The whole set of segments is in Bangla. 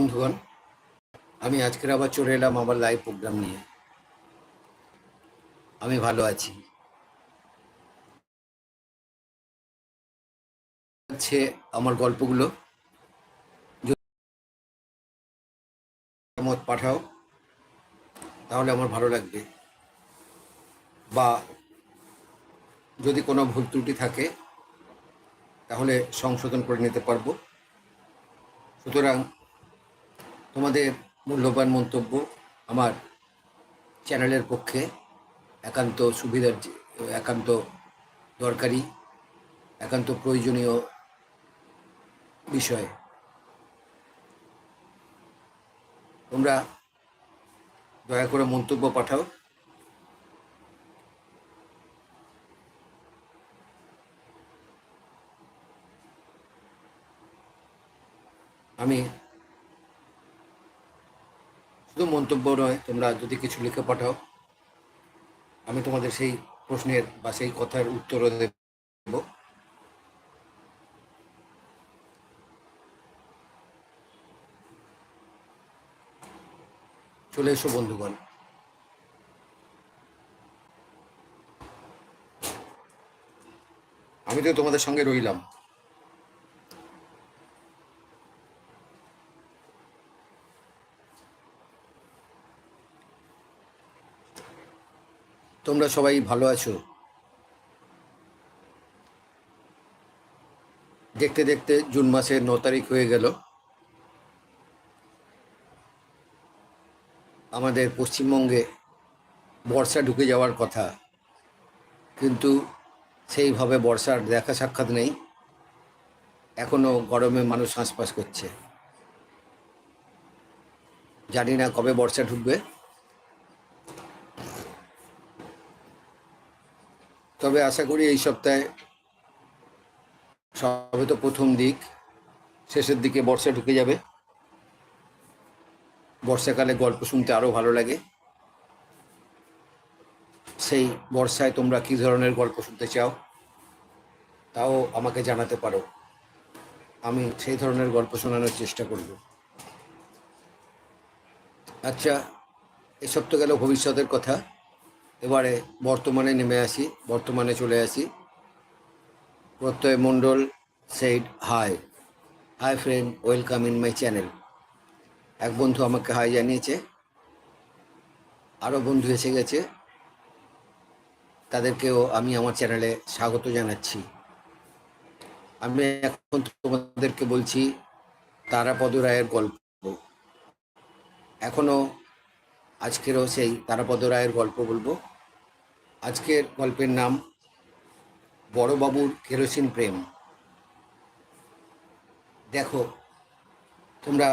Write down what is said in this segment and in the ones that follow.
বন্ধুগণ, আমি আজকের আবার চলে এলাম আমার লাইভ প্রোগ্রাম নিয়ে। আমি ভালো আছি। আমার গল্পগুলো। মত পাঠাও, তাহলে আমার ভালো লাগবে। বা যদি কোনো ভুল ত্রুটি থাকে, তাহলে সংশোধন করে নিতে পারব। সুতরাং তোমাদের মূল্যবান মন্তব্য আমার চ্যানেলের পক্ষে একান্ত সুবিধার একান্ত দরকারি, একান্ত প্রয়োজনীয় বিষয়। তোমরা দয়া করে মন্তব্য পাঠাও। আমি শুধু মন্তব্য নয়, তোমরা যদি কিছু লিখে পাঠাও, আমি তোমাদের সেই প্রশ্নের বা সেই কথার উত্তরও দেব। চলে এসো বন্ধুগণ। আমি তো তোমাদের সঙ্গে রইলাম। তোমরা সবাই ভালো আছো? দেখতে দেখতে জুন মাসের ন তারিখ হয়ে গেল। আমাদের পশ্চিমবঙ্গে বর্ষা ঢুকে যাওয়ার কথা, কিন্তু সেইভাবে বর্ষার দেখা সাক্ষাৎ নেই। এখনও গরমে মানুষ হাঁসফাঁস করছে। জানি না কবে বর্ষা ঢুকবে। তবে আশা করি এই সপ্তাহে সবে তো প্রথম দিক। শেষের দিকে বর্ষা ঢুকে যাবে। বর্ষাকালে গল্প শুনতে আরও ভালো লাগে। সেই বর্ষায় তোমরা কী ধরনের গল্প শুনতে চাও, তাও আমাকে জানাতে পারো। আমি সেই ধরনের গল্প শোনানোর চেষ্টা করব। আচ্ছা এসব তো গেল ভবিষ্যতের কথা। এবারে বর্তমানে নেমে আসি, বর্তমানে চলে আসি। Pratyay Mondal said hi hi friend welcome in my channel এক বন্ধু আমাকে হাই জানিয়েছে। আরও বন্ধু এসে গেছে। তাদেরকেও আমি আমার চ্যানেলে স্বাগত জানাচ্ছি। আমি এখন তোমাদেরকে বলছি, তারাপদ রায়ের গল্প। এখনও আজকেরও সেই তারাপদ রায়ের গল্প বলব। আজকের গল্পের নাম বড়বাবুর কেরোসিন প্রেম। দেখো, তোমরা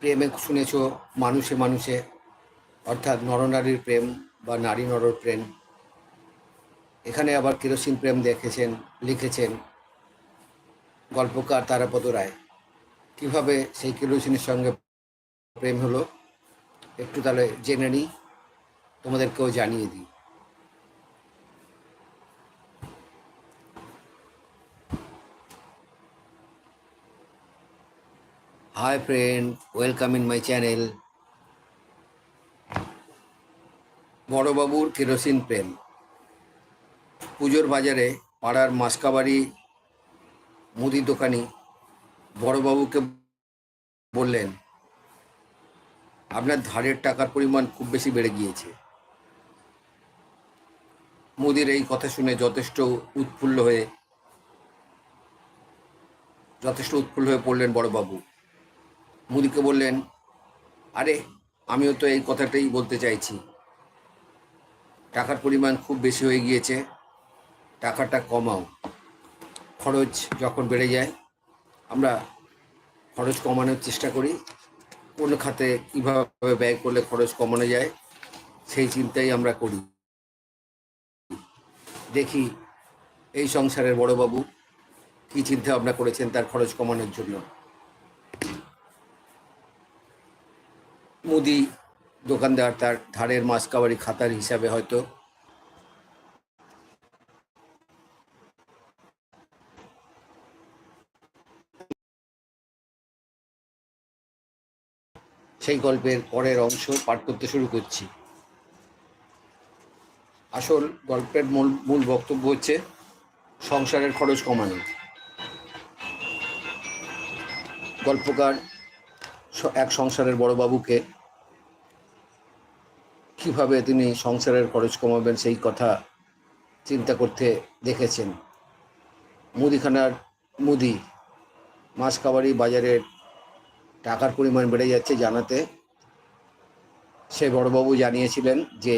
প্রেমে শুনেছ মানুষে মানুষে, অর্থাৎ নরনারীর প্রেম বা নারী নরর প্রেম। এখানে আবার কেরোসিন প্রেম দেখেছেন, লিখেছেন গল্পকার তারাপদ রায়। কীভাবে সেই কেরোসিনের সঙ্গে প্রেম হলো, একটু তাহলে জেনে নিই। তোমাদেরকেও জানিয়ে দিই। Hi friend welcome in my channel বড়বাবুর kerosene প্রেম। পুজোর বাজারে পাড়ার মাসকাবাড়ি, মুদি দোকানি বড়বাবুকে বললেন, আপনার ধারের টাকার পরিমাণ খুব বেশি বেড়ে গিয়েছে। মোদির এই কথা শুনে যথেষ্ট উৎফুল্ল হয়ে, যথেষ্ট উৎফুল্ল হয়ে পড়লেন বড়বাবু। মুদিকে বললেন, আরে, আমিও তো এই কথাটাই বলতে চাইছি। টাকার পরিমাণ খুব বেশি হয়ে গিয়েছে, টাকাটা কমাও। খরচ যখন বেড়ে যায়, আমরা খরচ কমানোর চেষ্টা করি। কোন খাতে কীভাবে ব্যয় করলে খরচ কমানো যায়, সেই চিন্তাই আমরা করি। দেখি এই সংসারের বড়বাবু কি চিন্তা ভাবনা করেছেন তার খরচ কমানোর জন্য। মুদি দোকানদার তার ধারের মাস কাবারি খাতার হিসাবে হয়তো। সেই গল্পের পরের অংশ পাঠ করতে শুরু করছি। আসল গল্পের মূল মূল বক্তব্য হচ্ছে সংসারের খরচ কমানো। গল্পকার এক সংসারের বড়বাবুকে কীভাবে তিনি সংসারের খরচ কমাবেন সেই কথা চিন্তা করতে দেখেছেন। মুদিখানার মুদি মাছ কাবারি বাজারের টাকার পরিমাণ বেড়ে যাচ্ছে জানাতে। সে বড়বাবু জানিয়েছিলেন যে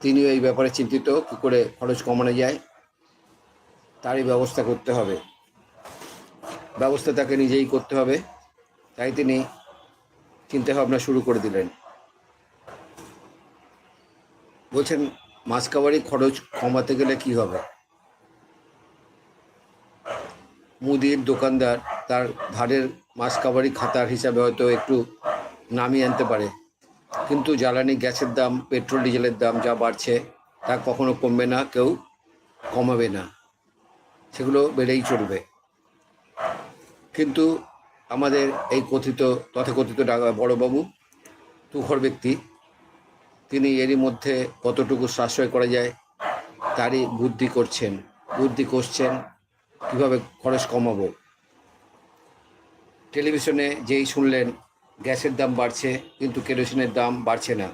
তিনিও এই ব্যাপারে চিন্তিত, কী করে খরচ কমানো যায়, তারই ব্যবস্থা করতে হবে। ব্যবস্থা তাকে নিজেই করতে হবে, তাই তিনি চিন্তা ভাবনা শুরু করে দিলেন। বলছেন মাছ কাবারি খরচ কমাতে গেলে কি হবে? মুদির দোকানদার তার ধারের মাছ কাবারি খাতার হিসাবে হয়তো একটু নামিয়ে আনতে পারে। কিন্তু জ্বালানি গ্যাসের দাম, পেট্রোল, ডিজেলের দাম যা বাড়ছে, তা কখনো কমবে না, কেউ কমাবে না। সেগুলো বেড়েই চলবে। কিন্তু আমাদের এই কথিত, তথাকথিত বড়বাবু, তুখর ব্যক্তি, তিনি এরই মধ্যে কতটুকু সাশ্রয় করা যায়, তারই বুদ্ধি করছেন। বুদ্ধি করছেন কীভাবে খরচ কমাবো। টেলিভিশনে যেই শুনলেন গ্যাসের দাম বাড়ছে, কিন্তু কেরোসিনের দাম বাড়ছে না।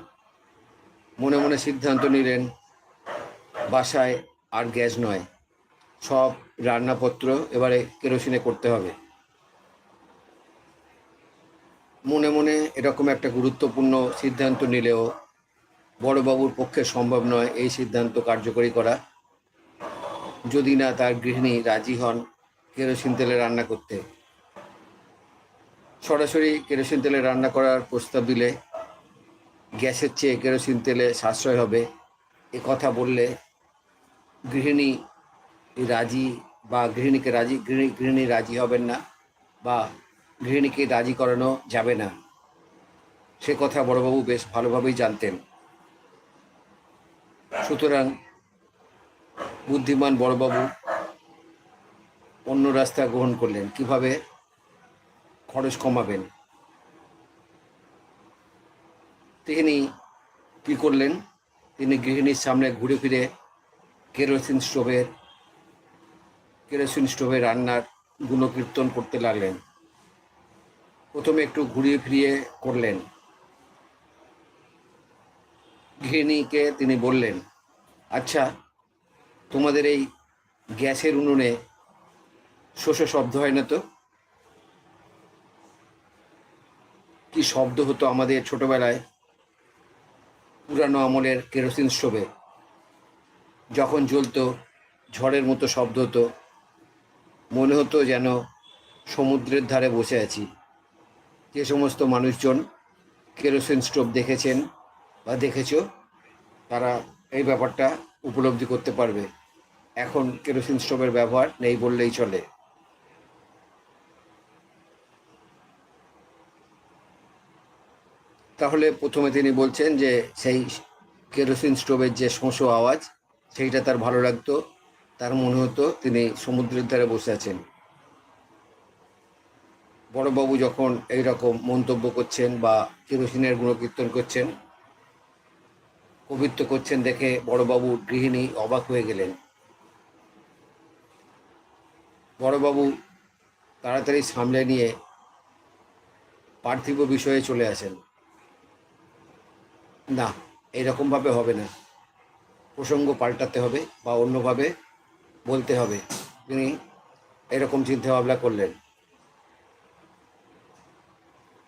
মনে মনে সিদ্ধান্ত নিলেন, বাসায় আর গ্যাস নয়, সব রান্নাপত্র এবারে কেরোসিনে করতে হবে। মনে মনে এরকম একটা গুরুত্বপূর্ণ সিদ্ধান্ত নিলেও বড়বাবুর পক্ষে সম্ভব নয় এই সিদ্ধান্ত কার্যকরী করা। যদি না তার গৃহিণী রাজি হন কেরোসিন তেলে রান্না করতে। সরাসরি কেরোসিন তেলে রান্না করার প্রস্তাব দিলে গ্যাসের চেয়ে কেরোসিন তেলে সাশ্রয় হবে। এ কথা বললে গৃহিণী রাজি বা গৃহিণীকে রাজি, গৃহিণী গৃহিণী রাজি হবেন না বা গৃহিণীকে রাজি করানো যাবে না। সে কথা বড়বাবু বেশ ভালোভাবেই জানতেন। সুতরাং বুদ্ধিমান বড়বাবু অন্য রাস্তা গ্রহণ করলেন। কীভাবে খরচ কমাবেন। তিনি কি করলেন? তিনি গৃহিণীর সামনে ঘুরে ফিরে কেরোসিন স্টোভের কেরোসিন স্টোভে রান্নার গুণকীর্তন করতে লাগলেন। প্রথমে একটু ঘুরিয়ে ফিরিয়ে করলেন। গৃহিণীকে তিনি বললেন আচ্ছা তোমাদের এই গ্যাসের উনুনে শোষো শব্দ হয় না তো? কি শব্দ হতো আমাদের ছোটবেলায়? পুরানো আমলের কেরোসিন স্টোভে। যখন জ্বলতো, ঝড়ের মতো শব্দ হতো। মনে হতো যেন সমুদ্রের ধারে বসে আছি। যে সমস্ত মানুষজন কেরোসিন স্টোভ দেখেছেন বা দেখেছ, তারা এই ব্যাপারটা উপলব্ধি করতে পারবে। এখন কেরোসিন স্টোভের ব্যবহার নেই বললেই চলে। তাহলে প্রথমে তিনি বলছেন যে সেই কেরোসিন স্টোভের যে শোঁসো আওয়াজ, সেইটা তার ভালো লাগতো, তার মনে হতো তিনি সমুদ্রের ধারে বসে আছেন। বড়বাবু যখন এই রকম মন্তব্য করছেন বা কেরোসিনের গুণকীর্তন করছেন, কবিত্ব করছেন দেখে বড়বাবু গৃহিণী অবাক হয়ে গেলেন। বড়বাবু তাড়াতাড়ি সামলে নিয়ে পার্থিব বিষয়ে চলে আসেন। না এইরকমভাবে হবে না। প্রসঙ্গ পাল্টাতে হবে বা অন্যভাবে বলতে হবে। তিনি এরকম চিন্তা ভাবনা করলেন।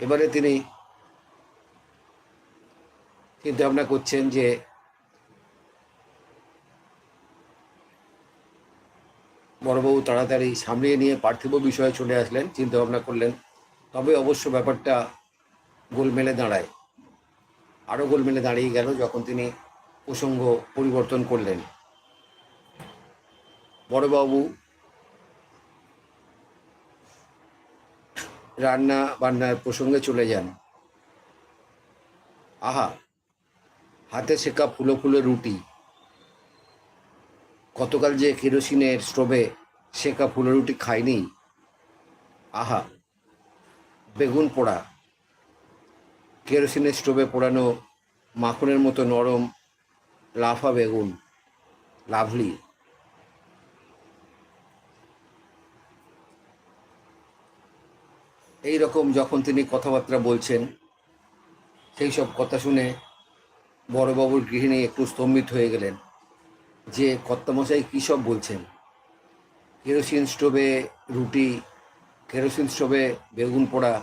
এবারে তিনি চিন্তা ভাবনা করছেন যে বড়বাবু তাড়াতাড়ি সামলিয়ে নিয়ে পার্থিব বিষয়ে চলে আসলেন চিন্তা ভাবনা করলেন। তবে অবশ্য ব্যাপারটা গোলমেলে দাঁড়ায়। আরও গোলমেলে দাঁড়িয়ে গেল যখন তিনি প্রসঙ্গ পরিবর্তন করলেন। বড়বাবু রান্না বান্নার প্রসঙ্গে চলে যান। আহা, হাতে শেখা ফুলো ফুলো রুটি। গতকাল যে কেরোসিনের স্টোভে শেখা ফুলো রুটি খায়নি আহা, বেগুন পোড়া। কেরোসিনের স্টোভে পোড়ানো মাখনের মতো নরম লাফা বেগুন, লাভলি। এই রকম যখন তিনি কথাবার্তা বলছেন, সেই সব কথা শুনে বড়বাবুর গৃহিণী একটু স্তম্ভিত হয়ে গেলেন যে, কর্তামশাই, কী সব বলছেন? কেরোসিন স্টোভে রুটি, কেরোসিন স্টোভে বেগুন পোড়া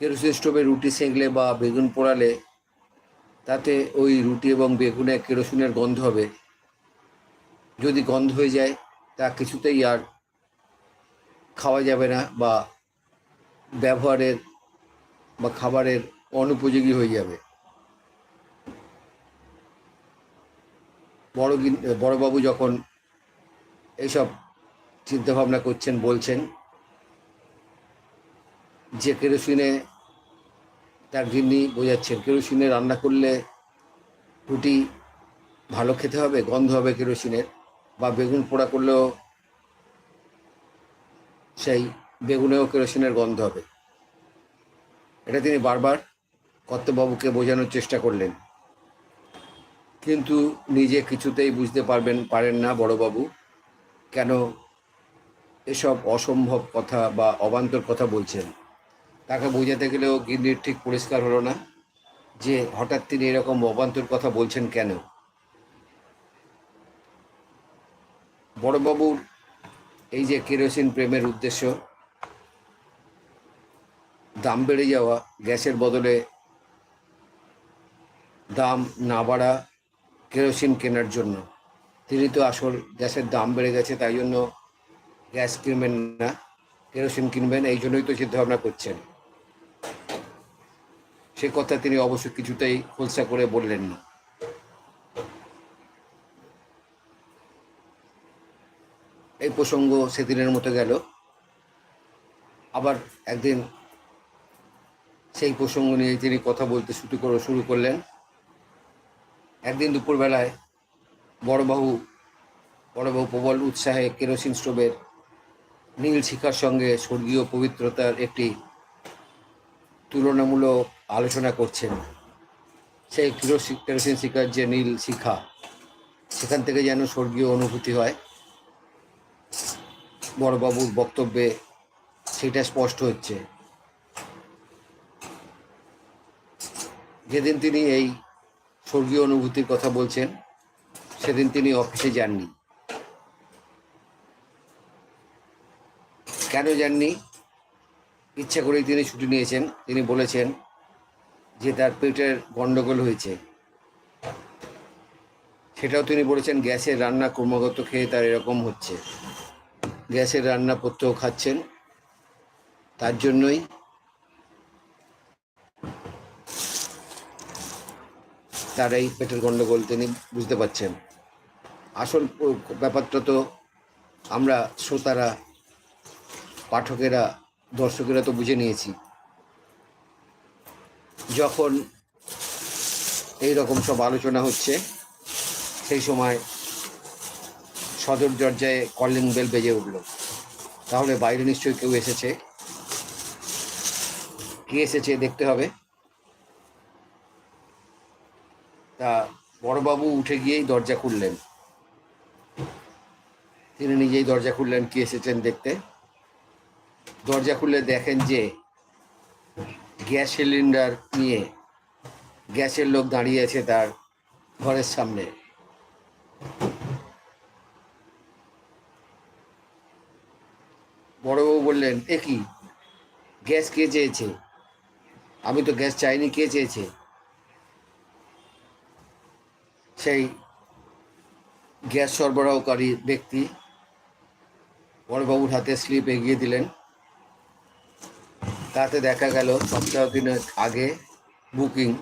কেরোসিন স্টোভে রুটি সেঁকলে বা বেগুন পোড়ালে তাতে ওই রুটি এবং বেগুনে কেরোসিনের গন্ধ হবে। যদি গন্ধ হয়ে যায়, তা কিছুতেই আর খাওয়া যাবে না বা ব্যবহারের বা খাবারের অনুপযোগী হয়ে যাবে। বড় বড়বাবু যখন এইসব চিন্তাভাবনা করছেন, বলছেন যে কেরোসিনে তার গিন্নি বোঝাচ্ছেন, কেরোসিনে রান্না করলে রুটি ভালো খেতে হবে, গন্ধ হবে কেরোসিনের, বা বেগুন পোড়া করলেও সেই বেগুনেও কেরোসিনের গন্ধ হবে। এটা তিনি বারবার কর্তবাবুকে বোঝানোর চেষ্টা করলেন। কিন্তু নিজে কিছুতেই বুঝতে পারবেন, পারেন না বড়বাবু। কেন এসব অসম্ভব কথা বা অবান্তর কথা বলছেন? তাকে বোঝাতে গেলেও গিন্নির ঠিক পরিষ্কার হলো না যে হঠাৎ তিনি এরকম অবান্তর কথা বলছেন কেন? বড়বাবুর এই যে কেরোসিন প্রেমের উদ্দেশ্য, দাম বেড়ে যাওয়া, গ্যাসের বদলে দাম না বাড়া, কেরোসিন কেনার জন্য। তিনি তো আসল গ্যাসের দাম বেড়ে গেছে, তাই জন্য গ্যাস কিনবেন না, কেরোসিন কিনবেন, এই জন্যই তো চিন্তাভাবনা করছেন। সে কথা তিনি অবশ্য কিছুতেই খোলসা করে বললেন না। এই প্রসঙ্গ সেদিনের মতো গেল। আবার একদিন সেই প্রসঙ্গ নিয়ে তিনি কথা বলতে শুরু করে, শুরু করলেন। একদিন দুপুরবেলায় বড়বাবু বড়বাবু প্রবল উৎসাহে কেরোসিন স্টোভের নীল শিখার সঙ্গে স্বর্গীয় পবিত্রতার একটি তুলনামূলক আলোচনা করছেন সেই কেরোসিন শিখার যে নীল শিখা, সেখান থেকে যেন স্বর্গীয় অনুভূতি হয়। বড়বাবুর বক্তব্যে সেটা স্পষ্ট হচ্ছে। যেদিন তিনি এই স্বর্গীয় অনুভূতির কথা বলছেন, সেদিন তিনি অফিসে যাননি। কেন যাননি? ইচ্ছা করেই তিনি ছুটি নিয়েছেন। তিনি বলেছেন যে তার পেটের গন্ডগোল হয়েছে। সেটাও তিনি বলেছেন, গ্যাসের রান্না ক্রমাগত খেয়ে তার এরকম হচ্ছে। গ্যাসের রান্না প্রত্যহ খাচ্ছেন। তার জন্যই তার এই পেটের গন্ডগোল তিনি বুঝতে পারছেন। আসল ব্যাপারটা তো আমরা শ্রোতারা, পাঠকেরা, দর্শকেরা তো বুঝে নিয়েছি। যখন এই রকম সব আলোচনা হচ্ছে, সেই সময় সদর দরজায় কলিং বেল বেজে উঠল। তাহলে বাইরে নিশ্চয়ই কেউ এসেছে। কে এসেছে দেখতে হবে। তা বড়বাবু উঠে গিয়েই দরজা খুললেন। তিনি নিজেই দরজা খুললেন, কে এসেছেন দেখতে। দরজা খুললে দেখেন যে গ্যাস সিলিন্ডার নিয়ে গ্যাসের লোক দাঁড়িয়ে আছে তার ঘরের সামনে। বড়বাবু বললেন, এ কি? গ্যাস কে চেয়েছে? আমি তো গ্যাস চাইনি, কে চেয়েছে? সেই গ্যাস সরবরাহকারী ব্যক্তি বড়বাবুর হাতে স্লিপ এগিয়ে দিলেন। তাতে দেখা গেল সপ্তাহ দিনের আগে বুকিং।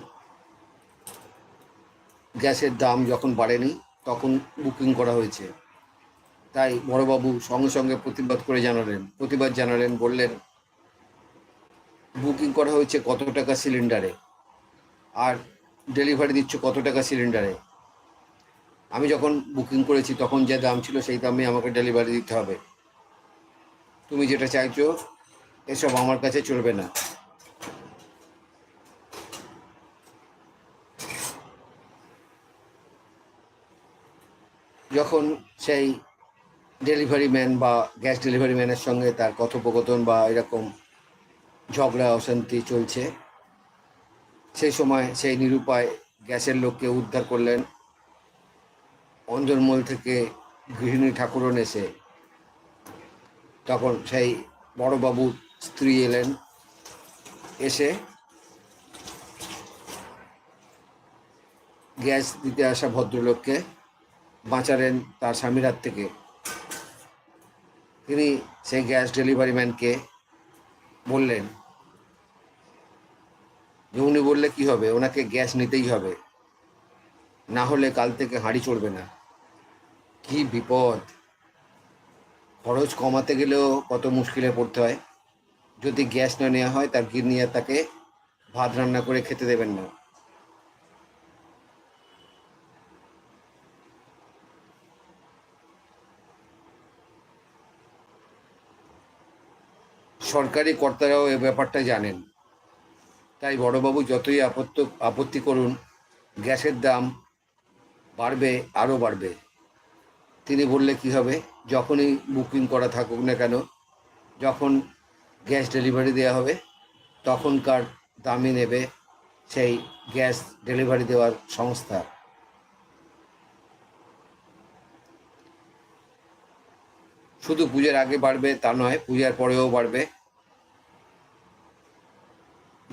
গ্যাসের দাম যখন বাড়েনি, তখন বুকিং করা হয়েছে। তাই বড়বাবু সঙ্গে সঙ্গে প্রতিবাদ করে জানালেন। প্রতিবাদ জানালেন, বললেন, বুকিং করা হয়েছে কত টাকা সিলিন্ডারে? আর ডেলিভারি দিচ্ছ কত টাকা সিলিন্ডারে? আমি যখন বুকিং করেছি, তখন যে দাম ছিল, সেই দামে আমাকে ডেলিভারি দিতে হবে। তুমি যেটা চাইছো এসব আমার কাছে চলবে না। যখন সেই ডেলিভারি ম্যান বা গ্যাস ডেলিভারি ম্যানের সঙ্গে তার কথোপকথন বা এরকম ঝগড়া, অশান্তি চলছে, সেই সময় সেই নিরুপায় গ্যাসের লোককে উদ্ধার করলেন। অঞ্জনমল থেকে গৃহিণী ঠাকুরন এসে তখন সেই বড়বাবুর স্ত্রী এলেন, এসে গ্যাস দিতে আসা ভদ্রলোককে বাঁচালেন তার স্বামীর হাত থেকে। তিনি সেই গ্যাস ডেলিভারি ম্যানকে বললেন যে উনি বললে কি হবে? ওনাকে গ্যাস নিতেই হবে। না হলে কাল থেকে হাঁড়ি চড়বে না। কি বিপদ! খরচ কমাতে গেলেও কত মুশকিলে পড়তে হয়। যদি গ্যাস না নেওয়া হয়, তার গিরনি আর তাকে ভাত রান্না করে খেতে দেবেন না। সরকারি কর্তারাও এ ব্যাপারটা জানেন। তাই বড়বাবু যতই আপত্ত, আপত্তি করুন, গ্যাসের দাম বাড়বে, আরও বাড়বে। তিনি বললে কি হবে? যখনই বুকিং করা থাকুক না কেন, যখন গ্যাস ডেলিভারি দেওয়া হবে। তখনকার দামি নেবে সেই গ্যাস ডেলিভারি দেওয়ার সংস্থা। শুধু পুজোর আগে বাড়বে তা নয়, পূজার পরেও বাড়বে।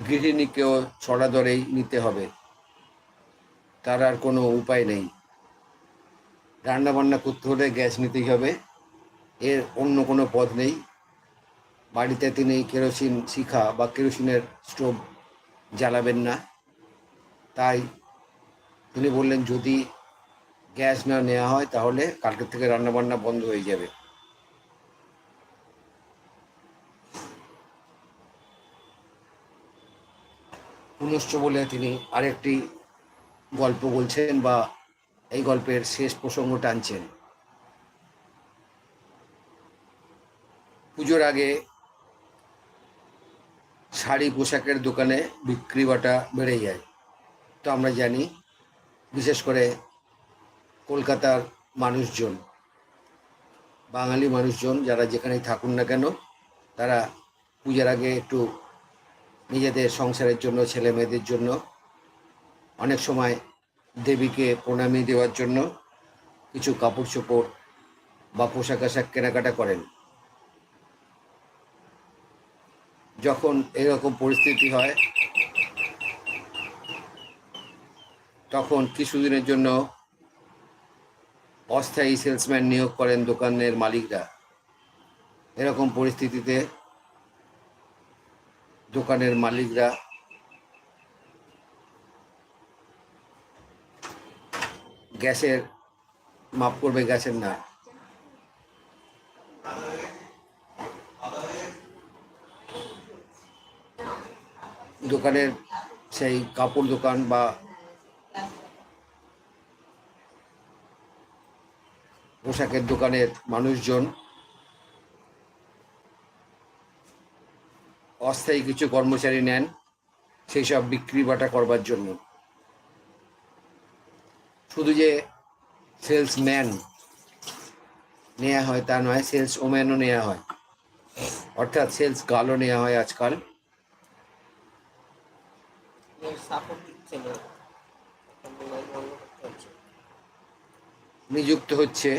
গৃহিণীকেও ছড়া দরেই নিতে হবে। তার আর কোনো উপায় নেই। রান্না বান্না করতে হলে গ্যাস নিতেই হবে। এর অন্য কোনো পথ নেই। বাড়িতে তিনি কেরোসিন শিখা বা কেরোসিনের স্টোভ জ্বালাবেন না। তাই তিনি বললেন, যদি গ্যাস না নেওয়া হয়, তাহলে কালকের থেকে রান্নাবান্না বন্ধ হয়ে যাবে। পুনশ্চ বলে তিনি আরেকটি গল্প বলছেন বা এই গল্পের শেষ প্রসঙ্গ টানছেন। পুজোর আগে শাড়ি পোশাকের দোকানে বিক্রি বাটা বেড়ে যায়। তো আমরা জানি, বিশেষ করে কলকাতার মানুষজন, বাঙালি মানুষজন যারা যেখানেই থাকুন না কেন, তারা পূজার আগে একটু নিজেদের সংসারের জন্য, ছেলে মেয়েদের জন্য, অনেক সময় দেবীকে প্রণামী দেওয়ার জন্য কিছু কাপড় চোপড় বা পোশাক আশাক কেনাকাটা করেন। যখন এরকম পরিস্থিতি হয়, তখন কিছুদিনের জন্য অস্থায়ী সেলসম্যান নিয়োগ করেন দোকানের মালিকরা। এরকম পরিস্থিতিতে দোকানের মালিকরা গ্যাসের মাপ করবে, গ্যাসের না। দোকানের সেই কাপড় দোকান বা পোশাকের দোকানের মানুষজন অস্থায়ী কিছু কর্মচারী নেন, সেই সব বিক্রি বাটা করবার জন্য। শুধু যে সেলসম্যান নেওয়া হয় তা নয় সেলস ওম্যানও নেওয়া হয়। অর্থাৎ সেলস গার্লও নেওয়া হয় আজকাল। নিযুক্ত হচ্ছে।